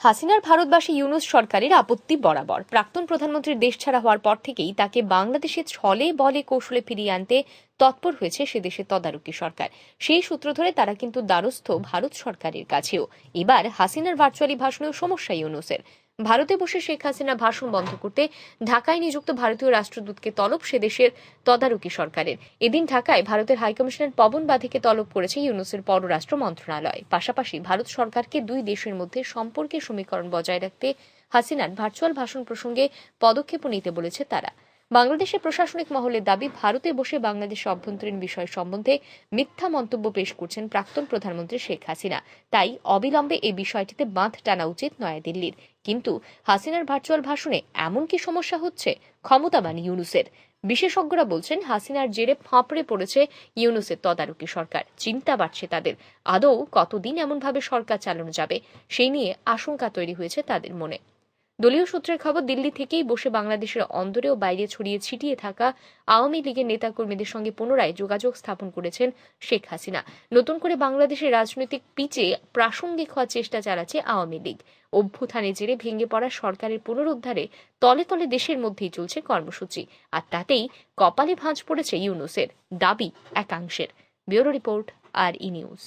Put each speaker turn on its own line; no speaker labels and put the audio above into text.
হাসিনার ভারতবাসী ইউনুস সরকারের আপত্তি বরাবর। প্রাক্তন প্রধানমন্ত্রীর দেশ ছাড়া হওয়ার পর থেকেই তাকে বাংলাদেশে ছলে বলে কৌশলে ফিরিয়ে আনতে তৎপর হয়েছে সে দেশের তদারকি সরকার। সেই সূত্র ধরে তারা কিন্তু দ্বারস্থ ভারত সরকারের কাছেও। এবার হাসিনার ভার্চুয়ালি ভাষণেও সমস্যা ইউনুসের। ভারতে বসে শেখ হাসিনা ভাষণ বন্ধ করতে ঢাকায় নিযুক্ত ভারতীয় রাষ্ট্রদূতকে তলব সে দেশের তদারকি সরকারের। এদিন ঢাকায় ভারতের হাইকমিশনার পবন বাধিকে তলব করেছে ইউনুসের পররাষ্ট্র মন্ত্রণালয়। পাশাপাশি ভারত সরকারকে দুই দেশের মধ্যে সম্পর্কের সমীকরণ বজায় রাখতে হাসিনার ভার্চুয়াল ভাষণ প্রসঙ্গে পদক্ষেপ নিতে বলেছে তারা। বাংলাদেশের প্রশাসনিক মহলের দাবি, ভারতে বসে বাংলাদেশের অভ্যন্তরীণ বিষয় সম্বন্ধে মিথ্যা মন্তব্য পেশ করছেন প্রাক্তন প্রধানমন্ত্রী শেখ হাসিনা। তাই অবিলম্বে এই বিষয়টিতে বাঁধ টানা উচিত নয়াদিল্লির। কিন্তু হাসিনার ভার্চুয়াল ভাষণে এমন কি সমস্যা হচ্ছে? ক্ষমতাবান ইউনুসের। বিশেষজ্ঞরা বলছেন, হাসিনার জেরে ফাঁপড়ে পড়েছে ইউনুসের তদারকি সরকার। চিন্তা বাড়ছে তাদের। আদৌ কতদিন এমনভাবে সরকার চালানো যাবে? সেই নিয়ে আশঙ্কা তৈরি হয়েছে তাদের মনে। দলীয় সূত্রের খবর, দিল্লি থেকেই বসে বাংলাদেশের অন্দরে ও বাইরে ছড়িয়ে ছিটিয়ে থাকা আওয়ামী লীগের নেতাকর্মীদের সঙ্গে পুনরায় যোগাযোগ স্থাপন করেছেন শেখ হাসিনা। নতুন করে বাংলাদেশের রাজনৈতিক পিচে প্রাসঙ্গিক হওয়ার চেষ্টা চালাচ্ছে আওয়ামী লীগ। অভ্যুত্থানে জেরে ভেঙে পড়া সরকারের পুনরুদ্ধারে তলে তলে দেশের মধ্যেই চলছে কর্মসূচি। আর তাতেই কপালে ভাঁজ পড়েছে ইউনুসের দাবি একাংশের। Bureau report, R E news.